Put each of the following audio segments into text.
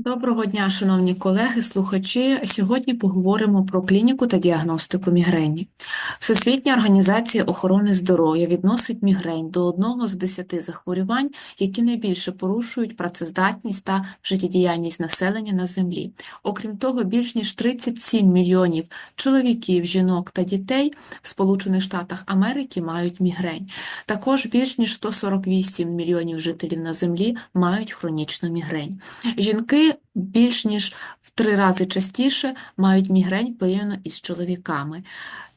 Доброго дня, шановні колеги, слухачі. Сьогодні поговоримо про клініку та діагностику мігрені. Всесвітня організація охорони здоров'я відносить мігрень до одного з десяти захворювань, які найбільше порушують працездатність та життєдіяльність населення на землі. Окрім того, більш ніж 37 мільйонів чоловіків, жінок та дітей в Сполучених Штатах Америки мають мігрень. Також більш ніж 148 мільйонів жителів на землі мають хронічну мігрень. Жінки більш ніж в три рази частіше мають мігрень порівняно із чоловіками.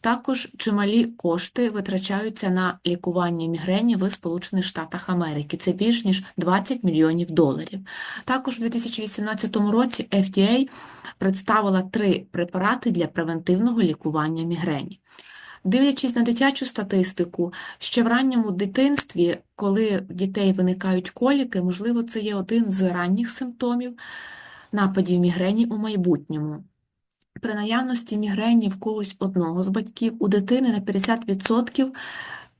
Також чималі кошти витрачаються на лікування мігрені в Сполучених Штатах Америки. Це більш ніж 20 мільйонів доларів. Також у 2018 році FDA представила три препарати для превентивного лікування мігрені. Дивлячись на дитячу статистику, ще в ранньому дитинстві, коли в дітей виникають коліки, можливо, це є один з ранніх симптомів нападів мігрені у майбутньому. При наявності мігрені в когось одного з батьків у дитини на 50%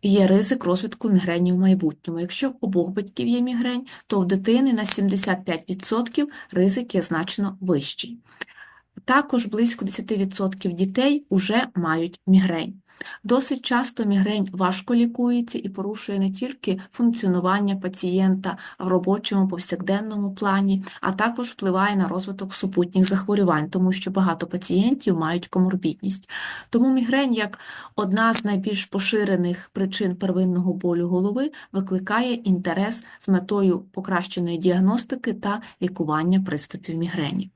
є ризик розвитку мігрені у майбутньому. Якщо в обох батьків є мігрень, то в дитини на 75% ризик є значно вищий. Також близько 10% дітей вже мають мігрень. Досить часто мігрень важко лікується і порушує не тільки функціонування пацієнта в робочому повсякденному плані, а також впливає на розвиток супутніх захворювань, тому що багато пацієнтів мають коморбідність. Тому мігрень, як одна з найбільш поширених причин первинного болю голови, викликає інтерес з метою покращеної діагностики та лікування приступів мігрені.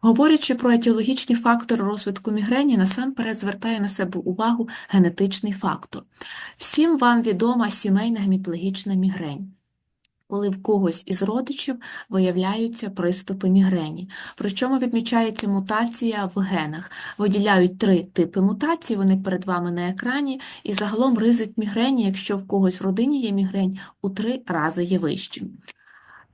Говорячи про етіологічні фактори розвитку мігрені, насамперед звертає на себе увагу генетичний фактор. Всім вам відома сімейна геміплегічна мігрень, коли в когось із родичів виявляються приступи мігрені. Причому відмічається мутація в генах. Виділяють три типи мутацій, вони перед вами на екрані, і загалом ризик мігрені, якщо в когось в родині є мігрень, у три рази є вищим.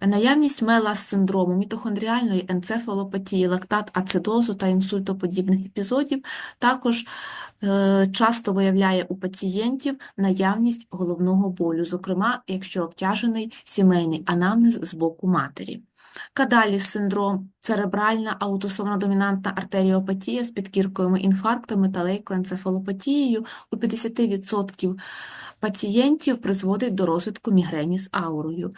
Наявність мелас-синдрому, мітохондріальної енцефалопатії, лактат-ацидозу та інсультоподібних епізодів також е, часто виявляє у пацієнтів наявність головного болю, зокрема, якщо обтяжений сімейний анамнез з боку матері. Кадаліс синдром, церебральна аутосомно-домінантна артеріопатія з підкірковими інфарктами та лейкоенцефалопатією у 50% пацієнтів призводить до розвитку мігрені з аурою.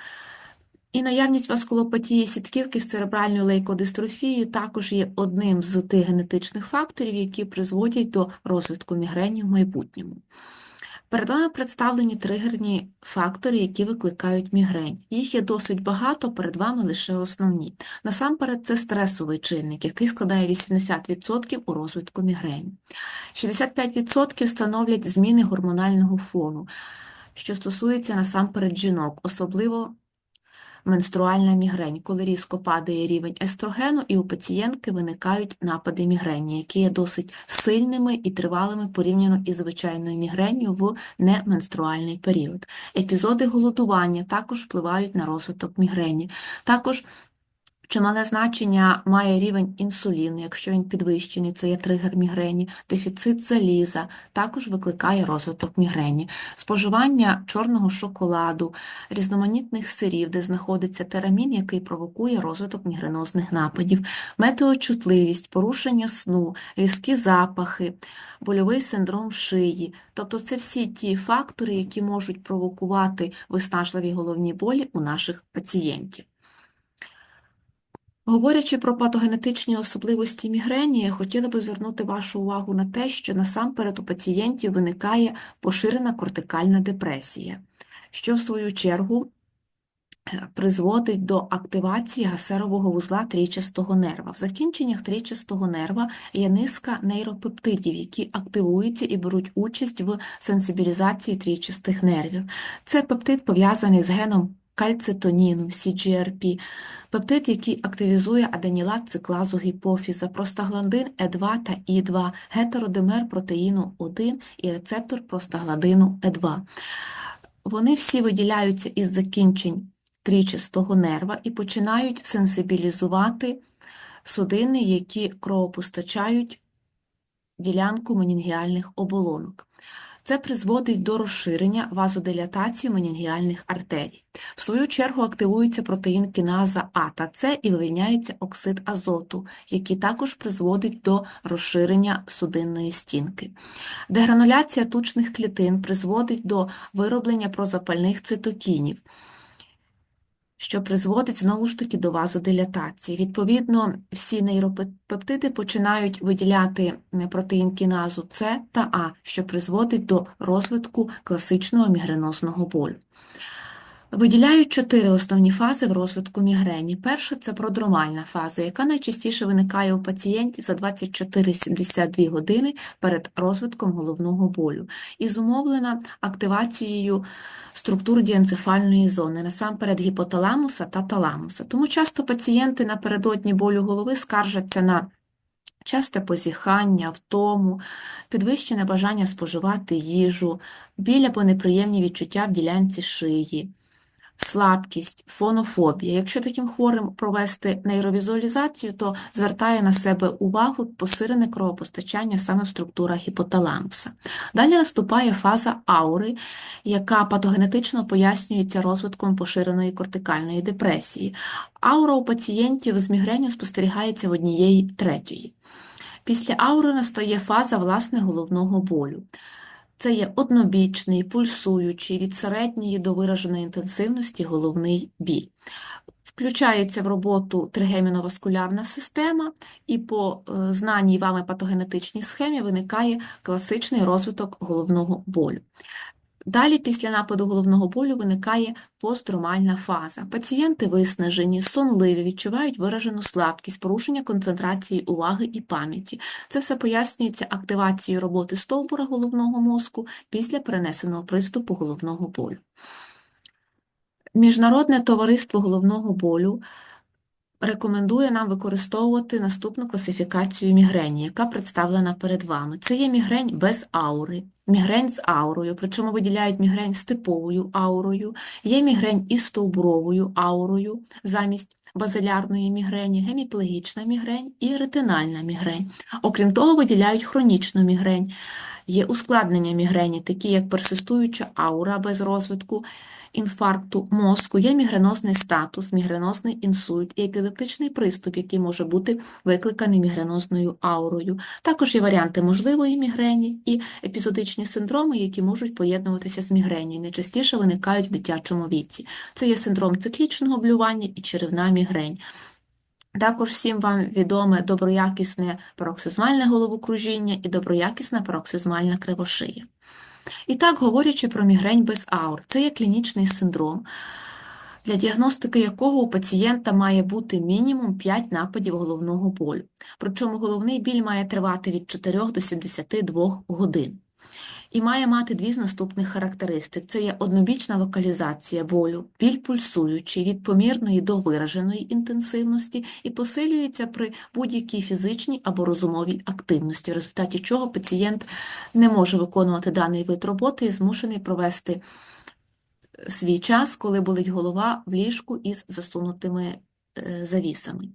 І наявність васкулопатії сітківки з церебральною лейкодистрофією також є одним з тих генетичних факторів, які призводять до розвитку мігрені в майбутньому. Перед вами представлені тригерні фактори, які викликають мігрень. Їх є досить багато, перед вами лише основні. Насамперед, це стресовий чинник, який складає 80% у розвитку мігрені. 65% становлять зміни гормонального фону, що стосується насамперед жінок, особливо менструальна мігрень, коли різко падає рівень естрогену, і у пацієнтки виникають напади мігрені, які є досить сильними і тривалими порівняно із звичайною мігренню в неменструальний період. Епізоди голодування також впливають на розвиток мігрені. Також Чимале значення має рівень інсуліну, якщо він підвищений, це є тригер мігрені, дефіцит заліза, також викликає розвиток мігрені, споживання чорного шоколаду, різноманітних сирів, де знаходиться терамін, який провокує розвиток мігренозних нападів, метеочутливість, порушення сну, різкі запахи, больовий синдром шиї. Тобто це всі ті фактори, які можуть провокувати виснажливі головні болі у наших пацієнтів. Говорячи про патогенетичні особливості мігрені, я хотіла би звернути вашу увагу на те, що насамперед у пацієнтів виникає поширена кортикальна депресія, що в свою чергу призводить до активації гасерового вузла трійчастого нерва. В закінченнях трійчастого нерва є низка нейропептидів, які активуються і беруть участь в сенсибілізації трійчастих нервів. Це пептид пов'язаний з геном кальцитоніну, CGRP, пептид, який активізує аденілат циклазу гіпофіза, простагландин Е2 та І2, гетеродимер протеїну 1 і рецептор простагладину Е2. Вони всі виділяються із закінчень трічастого нерва і починають сенсибілізувати судини, які кровопостачають ділянку менінгіальних оболонок. Це призводить до розширення вазодилатації менінгіальних артерій. В свою чергу активується протеїн кіназа А та С і вивільняється оксид азоту, який також призводить до розширення судинної стінки. Дегрануляція тучних клітин призводить до вироблення прозапальних цитокінів що призводить знову ж таки до вазодилатації. Відповідно, всі нейропептиди починають виділяти протеїн кіназу С та А, що призводить до розвитку класичного мігренозного болю. Виділяють чотири основні фази в розвитку мігрені. Перша це продромальна фаза, яка найчастіше виникає у пацієнтів за 24-72 години перед розвитком головного болю і зумовлена активацією структур діенцефальної зони, насамперед гіпоталамуса та таламуса. Тому часто пацієнти напередодні болю голови скаржаться на Часте позіхання, втому, підвищене бажання споживати їжу, біль або неприємні відчуття в ділянці шиї слабкість, фонофобія. Якщо таким хворим провести нейровізуалізацію, то звертає на себе увагу посилене кровопостачання саме в структурах гіпоталамуса. Далі наступає фаза аури, яка патогенетично пояснюється розвитком поширеної кортикальної депресії. Аура у пацієнтів з мігренью спостерігається в однієї третьої. Після аури настає фаза власне головного болю. Це є однобічний, пульсуючий від середньої до вираженої інтенсивності головний біль. Включається в роботу тригеміноваскулярна система, і по е, знаній вами патогенетичній схемі виникає класичний розвиток головного болю. Далі, після нападу головного болю, виникає постромальна фаза. Пацієнти виснажені, сонливі, відчувають виражену слабкість, порушення концентрації уваги і пам'яті. Це все пояснюється активацією роботи стовбура головного мозку після перенесеного приступу головного болю. Міжнародне товариство головного болю рекомендує нам використовувати наступну класифікацію мігрені, яка представлена перед вами. Це є мігрень без аури, мігрень з аурою, причому виділяють мігрень з типовою аурою, є мігрень із стовбуровою аурою замість базилярної мігрені, геміплегічна мігрень і ретинальна мігрень. Окрім того, виділяють хронічну мігрень. Є ускладнення мігрені, такі як персистуюча аура без розвитку інфаркту мозку, є мігренозний статус, мігренозний інсульт і епілептичний приступ, який може бути викликаний мігренозною аурою. Також є варіанти можливої мігрені і епізодичні синдроми, які можуть поєднуватися з мігренью і найчастіше виникають в дитячому віці. Це є синдром циклічного блювання і черевна мігрень. Також всім вам відоме доброякісне пароксизмальне головокружіння і доброякісна пароксизмальна кривошия. І так, говорячи про мігрень без аур, це є клінічний синдром, для діагностики якого у пацієнта має бути мінімум 5 нападів головного болю. Причому головний біль має тривати від 4 до 72 годин і має мати дві з наступних характеристик: це є однобічна локалізація болю, біль пульсуючий від помірної до вираженої інтенсивності і посилюється при будь-якій фізичній або розумовій активності, в результаті чого пацієнт не може виконувати даний вид роботи і змушений провести свій час, коли болить голова в ліжку із засунутими е, завісами.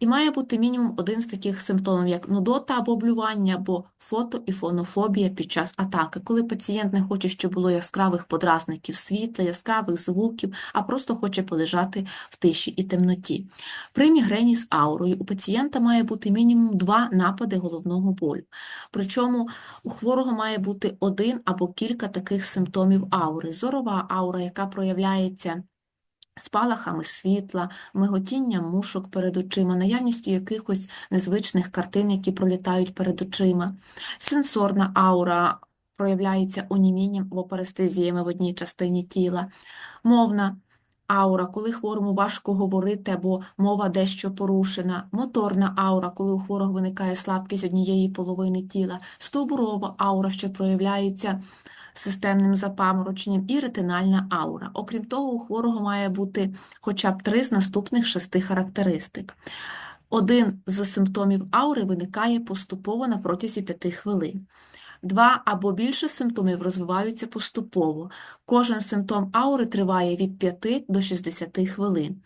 І має бути мінімум один з таких симптомів, як нудота або блювання, або фото і фонофобія під час атаки, коли пацієнт не хоче, щоб було яскравих подразників світла, яскравих звуків, а просто хоче полежати в тиші і темноті. При мігрені з аурою у пацієнта має бути мінімум два напади головного болю. Причому у хворого має бути один або кілька таких симптомів аури. Зорова аура, яка проявляється спалахами світла, миготінням мушок перед очима, наявністю якихось незвичних картин, які пролітають перед очима, сенсорна аура проявляється онімінням або парестезіями в одній частині тіла, мовна аура, коли хворому важко говорити або мова дещо порушена, моторна аура, коли у хворого виникає слабкість однієї половини тіла, стовбурова аура, що проявляється системним запамороченням і ретинальна аура. Окрім того, у хворого має бути хоча б три з наступних шести характеристик. Один з симптомів аури виникає поступово на протязі 5 хвилин. Два або більше симптомів розвиваються поступово. Кожен симптом аури триває від 5 до 60 хвилин.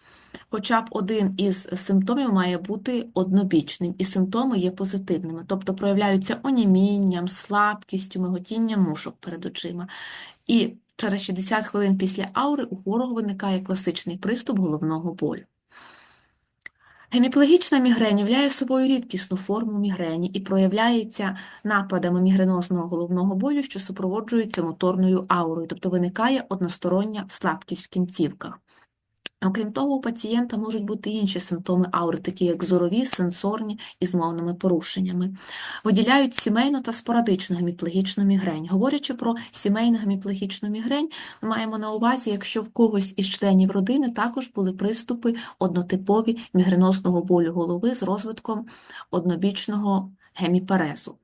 Хоча б один із симптомів має бути однобічним, і симптоми є позитивними, тобто проявляються онімінням, слабкістю, миготінням мушок перед очима. І через 60 хвилин після аури у хворого виникає класичний приступ головного болю. Геміплегічна мігрень являє собою рідкісну форму мігрені і проявляється нападами мігренозного головного болю, що супроводжується моторною аурою, тобто виникає одностороння слабкість в кінцівках. Окрім того, у пацієнта можуть бути інші симптоми аури, такі як зорові, сенсорні і з мовними порушеннями. Виділяють сімейну та спорадичну геміплегічну мігрень. Говорячи про сімейну геміплегічну мігрень, ми маємо на увазі, якщо в когось із членів родини також були приступи однотипові мігренозного болю голови з розвитком однобічного геміперезу.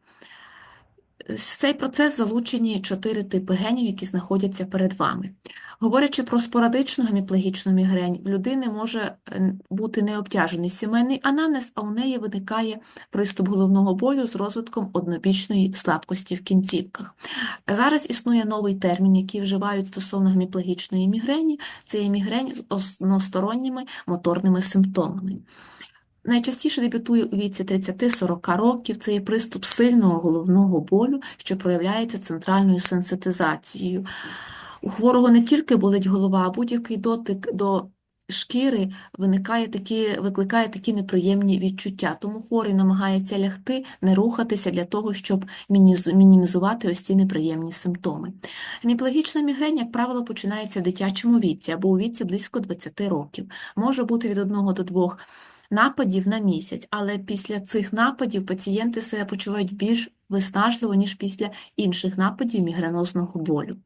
В цей процес залучені чотири типи генів, які знаходяться перед вами. Говорячи про спорадичну геміплегічну мігрень, в людини може е, бути необтяжений сімейний анамнез, а у неї виникає приступ головного болю з розвитком однобічної слабкості в кінцівках. Зараз існує новий термін, який вживають стосовно геміплегічної мігрені, це є мігрень з односторонніми моторними симптомами. Найчастіше дебютує у віці 30-40 років. Це є приступ сильного головного болю, що проявляється центральною сенситизацією. У хворого не тільки болить голова, а будь-який дотик до шкіри виникає такі, викликає такі неприємні відчуття. Тому хворий намагається лягти, не рухатися для того, щоб мінімізувати ось ці неприємні симптоми. Геміплегічна мігрень, як правило, починається в дитячому віці або у віці близько 20 років. Може бути від 1 до 2 нападів на місяць, але після цих нападів пацієнти себе почувають більш виснажливо, ніж після інших нападів мігренозного болю.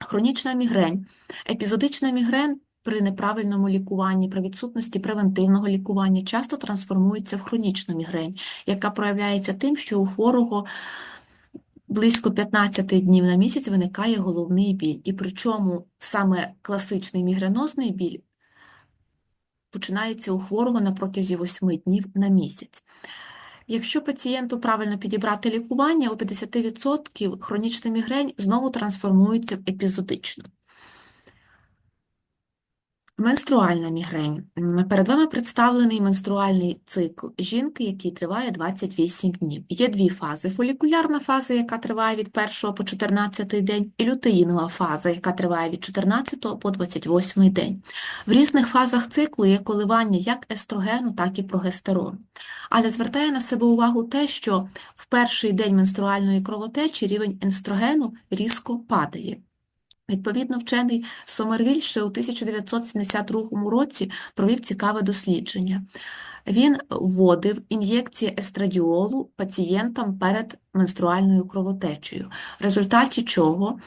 Хронічна мігрень. Епізодична мігрень при неправильному лікуванні, при відсутності превентивного лікування часто трансформується в хронічну мігрень, яка проявляється тим, що у хворого близько 15 днів на місяць виникає головний біль. І причому саме класичний мігренозний біль починається у хворого на протязі 8 днів на місяць. Якщо пацієнту правильно підібрати лікування, у 50% хронічна мігрень знову трансформується в епізодичну. Менструальна мігрень. Перед вами представлений менструальний цикл жінки, який триває 28 днів. Є дві фази: фолікулярна фаза, яка триває від 1 по 14 день, і лютеїнова фаза, яка триває від 14 по 28 день. В різних фазах циклу є коливання як естрогену, так і прогестерону. Але звертає на себе увагу те, що в перший день менструальної кровотечі рівень естрогену різко падає. Відповідно, вчений Сомервіль ще у 1972 році провів цікаве дослідження. Він вводив ін'єкції естрадіолу пацієнтам перед менструальною кровотечею, в результаті чого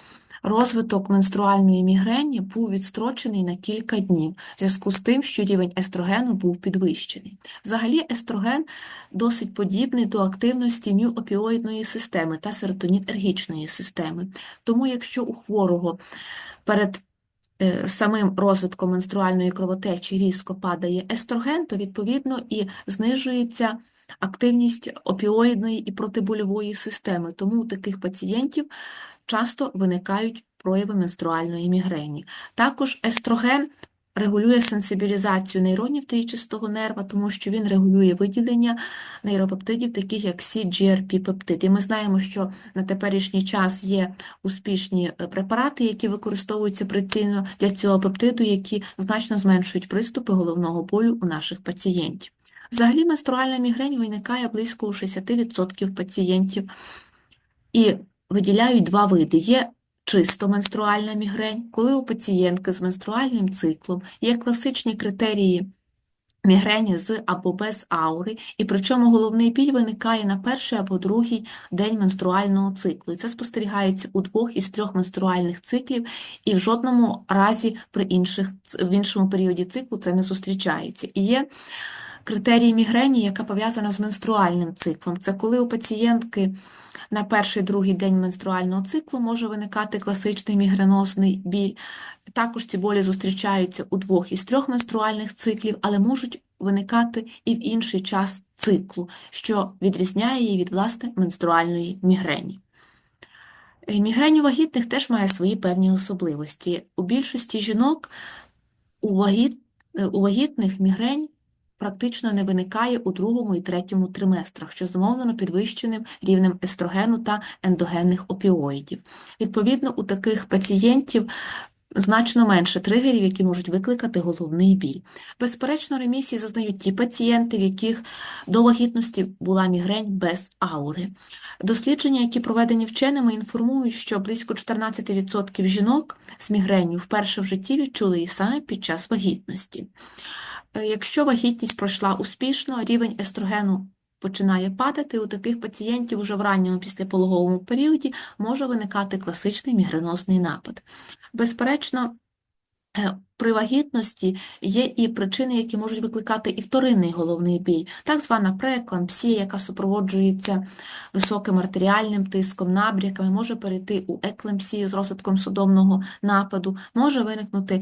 Розвиток менструальної мігрені був відстрочений на кілька днів, в зв'язку з тим, що рівень естрогену був підвищений. Взагалі, естроген досить подібний до активності міопіоїдної системи та серотонітергічної системи. Тому, якщо у хворого перед Самим розвитком менструальної кровотечі різко падає естроген, то відповідно і знижується активність опіоїдної і протибольової системи. Тому у таких пацієнтів часто виникають прояви менструальної мігрені. Також естроген регулює сенсибілізацію нейронів трічистого нерва, тому що він регулює виділення нейропептидів, таких як CGRP-пептид. І ми знаємо, що на теперішній час є успішні е, препарати, які використовуються прицільно для цього пептиду, які значно зменшують приступи головного болю у наших пацієнтів. Взагалі, менструальна мігрень виникає близько у 60% пацієнтів. І виділяють два види. Є чисто менструальна мігрень, коли у пацієнтки з менструальним циклом є класичні критерії мігрені з або без аури, і причому головний біль виникає на перший або другий день менструального циклу. І це спостерігається у двох із трьох менструальних циклів, і в жодному разі при інших, в іншому періоді циклу це не зустрічається. І є критерії мігрені, яка пов'язана з менструальним циклом. Це коли у пацієнтки на перший другий день менструального циклу може виникати класичний мігренозний біль. Також ці болі зустрічаються у двох із трьох менструальних циклів, але можуть виникати і в інший час циклу, що відрізняє її від власне менструальної мігрені. Е, Мігрень у вагітних теж має свої певні особливості. У більшості жінок у, е, у вагітних мігрень практично не виникає у другому і третьому триместрах, що зумовлено підвищеним рівнем естрогену та ендогенних опіоїдів. Відповідно, у таких пацієнтів значно менше тригерів, які можуть викликати головний біль. Безперечно, ремісії зазнають ті пацієнти, в яких до вагітності була мігрень без аури. Дослідження, які проведені вченими, інформують, що близько 14% жінок з мігренню вперше в житті відчули її саме під час вагітності. Е, Якщо вагітність пройшла успішно, рівень естрогену починає падати, у таких пацієнтів уже в ранньому післяпологовому періоді може виникати класичний мігренозний напад. Безперечно, е, при вагітності є і причини, які можуть викликати і вторинний головний біль, так звана прееклампсія, яка супроводжується високим артеріальним тиском, набряками, може перейти у еклемпсію з розвитком судомного нападу, може виникнути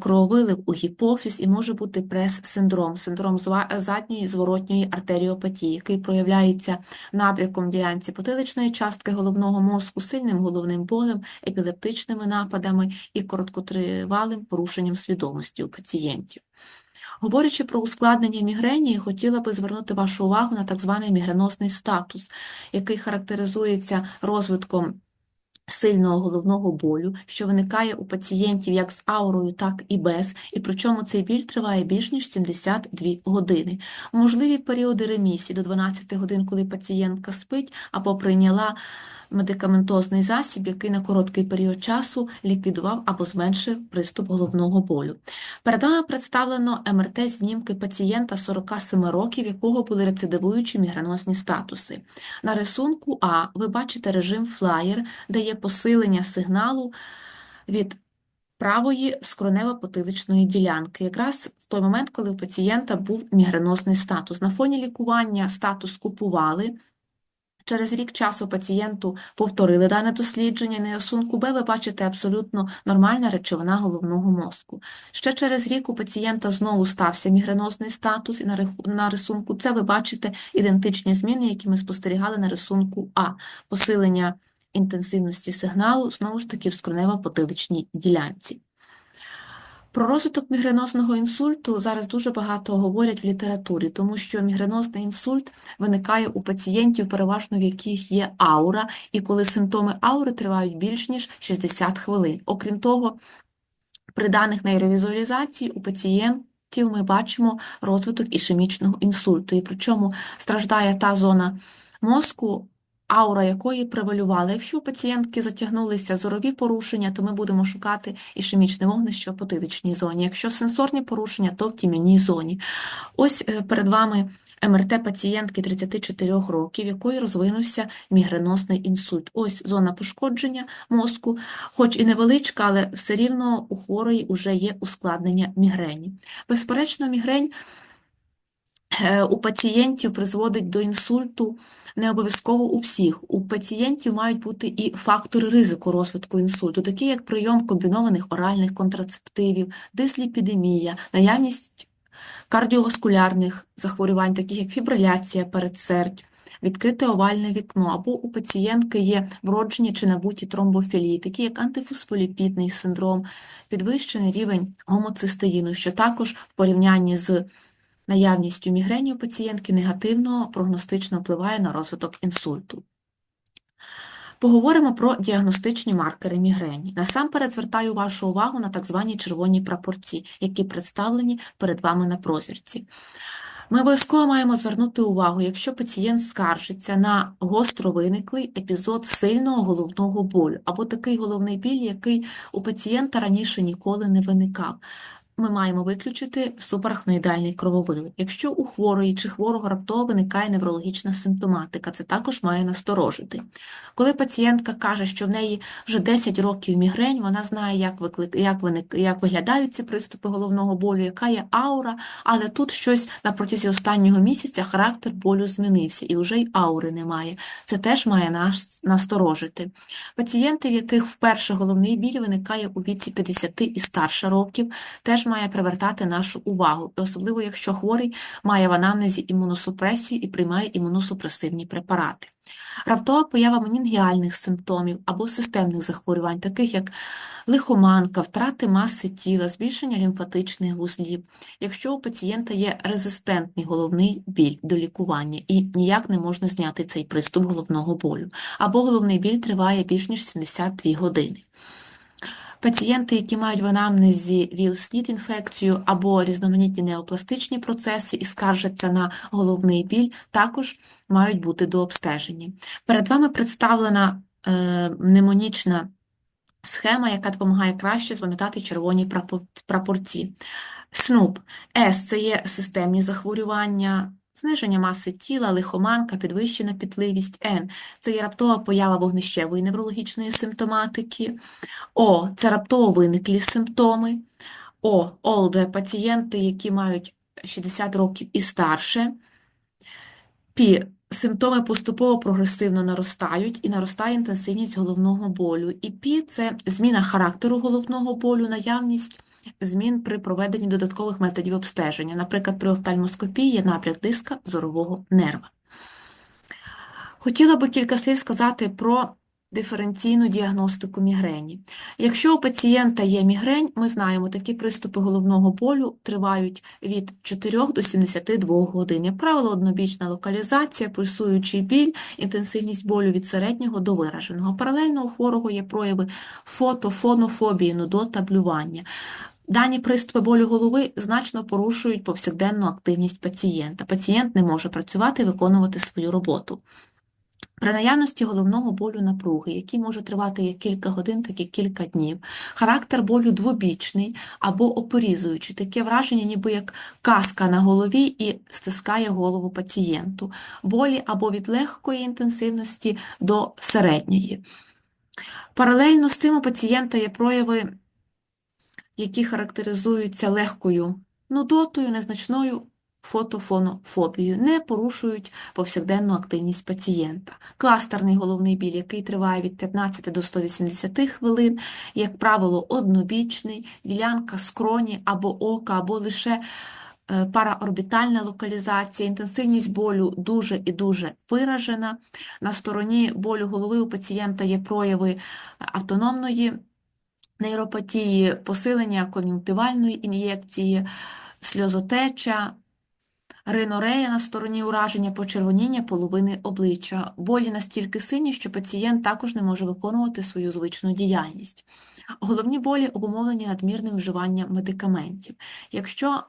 крововилив у гіпофіз і може бути прес-синдром, синдром задньої зворотньої артеріопатії, який проявляється набряком ділянці потиличної частки головного мозку, сильним головним болем, епілептичними нападами і короткотривалим порушенням свідомості у пацієнтів. Говорячи про ускладнення мігрені, хотіла би звернути вашу увагу на так званий мігренозний статус, який характеризується розвитком сильного головного болю, що виникає у пацієнтів як з аурою, так і без, і причому цей біль триває більш ніж 72 години. Можливі періоди ремісії до 12 годин, коли пацієнтка спить або прийняла медикаментозний засіб, який на короткий період часу ліквідував або зменшив приступ головного болю. Перед вами представлено МРТ-знімки пацієнта 47 років, якого були рецидивуючі мігренозні статуси. На рисунку А ви бачите режим флаєр, де є посилення сигналу від правої скронево-потиличної ділянки, якраз в той момент, коли у пацієнта був мігренозний статус. На фоні лікування статус купували. Через рік часу пацієнту повторили дане дослідження. На рисунку Б ви бачите абсолютно нормальна речовина головного мозку. Ще через рік у пацієнта знову стався мігренозний статус, і на рисунку С ви бачите ідентичні зміни, які ми спостерігали на рисунку А. Посилення інтенсивності сигналу, знову ж таки, в скронево-потиличній ділянці. Про розвиток мігренозного інсульту зараз дуже багато говорять в літературі, тому що мігренозний інсульт виникає у пацієнтів, переважно в яких є аура, і коли симптоми аури тривають більш ніж 60 хвилин. Окрім того, при даних нейровізуалізації у пацієнтів ми бачимо розвиток ішемічного інсульту, і причому страждає та зона мозку, аура якої превалювала. Якщо у пацієнтки затягнулися зорові порушення, то ми будемо шукати ішемічне вогнище в потиличній зоні. Якщо сенсорні порушення, то в тім'яній зоні. Ось е, перед вами МРТ пацієнтки 34 років, якої розвинувся мігренозний інсульт. Ось зона пошкодження мозку, хоч і невеличка, але все рівно у хворої вже є ускладнення мігрені. Безперечно, мігрень у пацієнтів призводить до інсульту не обов'язково у всіх. У пацієнтів мають бути і фактори ризику розвитку інсульту, такі як прийом комбінованих оральних контрацептивів, дисліпідемія, наявність кардіоваскулярних захворювань, таких як фібриляція передсердь, відкрите овальне вікно, або у пацієнтки є вроджені чи набуті тромбофілії, такі як антифосфоліпідний синдром, підвищений рівень гомоцистеїну, що також в порівнянні з наявністю мігрені у пацієнтки негативно прогностично впливає на розвиток інсульту. Поговоримо про діагностичні маркери мігрені. Насамперед звертаю вашу увагу на так звані червоні прапорці, які представлені перед вами на прозірці. Ми обов'язково маємо звернути увагу, якщо пацієнт скаржиться на гостро виниклий епізод сильного головного болю, або такий головний біль, який у пацієнта раніше ніколи не виникав. Ми маємо виключити супарахноїдальний крововилив. Якщо у хворої чи хворого раптово виникає неврологічна симптоматика, це також має насторожити. Коли пацієнтка каже, що в неї вже 10 років мігрень, вона знає, як, виклик... як, виник... як виглядають ці приступи головного болю, яка є аура, але тут щось на протязі останнього місяця характер болю змінився, і вже й аури немає. Це теж має нас насторожити. Пацієнти, в яких вперше головний біль виникає у віці 50 і старше років, теж має привертати нашу увагу, особливо якщо хворий має в анамнезі імуносупресію і приймає імуносупресивні препарати. Раптова поява менінгіальних симптомів або системних захворювань, таких як лихоманка, втрати маси тіла, збільшення лімфатичних вузлів, якщо у пацієнта є резистентний головний біль до лікування і ніяк не можна зняти цей приступ головного болю, або головний біль триває більш ніж 72 години. Пацієнти, які мають в анамнезі ВІЛ-СНІД інфекцію або різноманітні неопластичні процеси і скаржаться на головний біль, також мають бути дообстежені. Перед вами представлена е, мнемонічна схема, яка допомагає краще запам'ятати червоні прапорці. СНУП. С – це є системні захворювання, зниження маси тіла, лихоманка, підвищена пітливість. Н – це є раптова поява вогнищевої неврологічної симптоматики. О – це раптово виниклі симптоми. О – ОЛБ – пацієнти, які мають 60 років і старше. Пі – симптоми поступово прогресивно наростають і наростає інтенсивність головного болю. І пі – це зміна характеру головного болю, наявність змін при проведенні додаткових методів обстеження. Наприклад, при офтальмоскопії є набряк диска зорового нерва. Хотіла би кілька слів сказати про диференційну діагностику мігрені. Якщо у пацієнта є мігрень, ми знаємо, такі приступи головного болю тривають від 4 до 72 годин. Як правило, однобічна локалізація, пульсуючий біль, інтенсивність болю від середнього до вираженого. Паралельно у хворого є прояви фотофонофобії, нудота, блювання. Дані приступи болю голови значно порушують повсякденну активність пацієнта. Пацієнт не може працювати і виконувати свою роботу. При наявності головного болю напруги, який може тривати як кілька годин, так і кілька днів, характер болю двобічний або опорізуючий, таке враження, ніби як каска на голові і стискає голову пацієнту, болі або від легкої інтенсивності до середньої. Паралельно з цим у пацієнта є прояви, які характеризуються легкою нудотою, незначною фотофонофобією, не порушують повсякденну активність пацієнта. Кластерний головний біль, який триває від 15 до 180 хвилин, як правило, однобічний, ділянка скроні або ока, або лише е, параорбітальна локалізація, інтенсивність болю дуже і дуже виражена. На стороні болю голови у пацієнта є прояви автономної нейропатії, посилення кон'юнктивальної ін'єкції, сльозотеча, ринорея на стороні ураження, почервоніння половини обличчя, болі настільки сині, що пацієнт також не може виконувати свою звичну діяльність. Головні болі обумовлені надмірним вживанням медикаментів. Якщо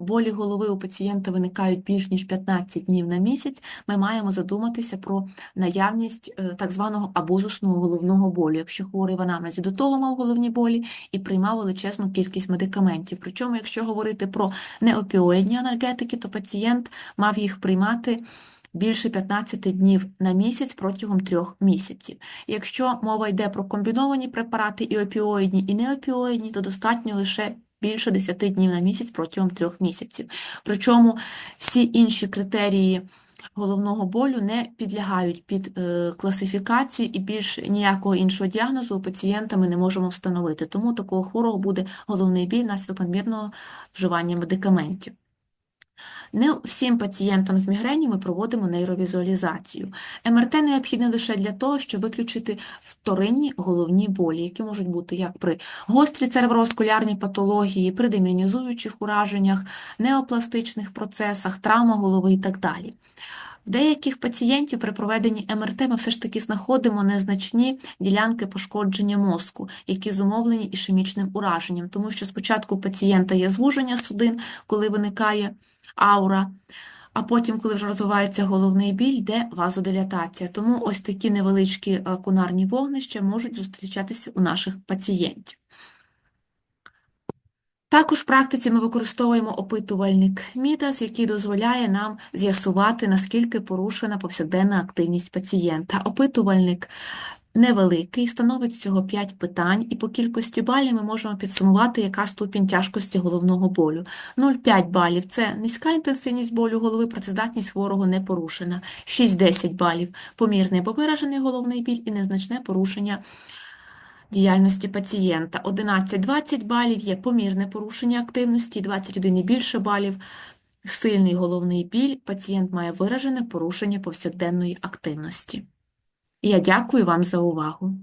болі голови у пацієнта виникають більш ніж 15 днів на місяць, ми маємо задуматися про наявність е, так званого абузусного головного болю, якщо хворий в анамнезі до того мав головні болі і приймав величезну кількість медикаментів. Причому, якщо говорити про неопіоїдні анальгетики, то пацієнт мав їх приймати більше 15 днів на місяць протягом трьох місяців. Якщо мова йде про комбіновані препарати і опіоїдні, і неопіоїдні, то достатньо лише більше 10 днів на місяць протягом трьох місяців. Причому всі інші критерії головного болю не підлягають під е, класифікацію і більш ніякого іншого діагнозу у пацієнта ми не можемо встановити. Тому такого хворого буде головний біль наслідок надмірного вживання медикаментів. Не всім пацієнтам з мігрені ми проводимо нейровізуалізацію. МРТ необхідне лише для того, щоб виключити вторинні головні болі, які можуть бути як при гострій цереброваскулярній патології, при демінізуючих ураженнях, неопластичних процесах, травма голови і так далі. В деяких пацієнтів при проведенні МРТ ми все ж таки знаходимо незначні ділянки пошкодження мозку, які зумовлені ішемічним ураженням, тому що спочатку у пацієнта є звуження судин, коли виникає аура, а потім, коли вже розвивається головний біль, йде вазодилатація. Тому ось такі невеличкі лакунарні вогнища можуть зустрічатися у наших пацієнтів. Також в практиці ми використовуємо опитувальник Мідас, який дозволяє нам з'ясувати, наскільки порушена повсякденна активність пацієнта. Опитувальник невеликий, становить всього 5 питань, і по кількості балів ми можемо підсумувати, яка ступінь тяжкості головного болю. 0,5 балів – це низька інтенсивність болю голови, працездатність хворого не порушена. 6-10 балів – помірний або виражений головний біль і незначне порушення діяльності пацієнта. 11-20 балів є помірне порушення активності, 21 і більше балів – сильний головний біль, пацієнт має виражене порушення повсякденної активності. Я дякую вам за увагу.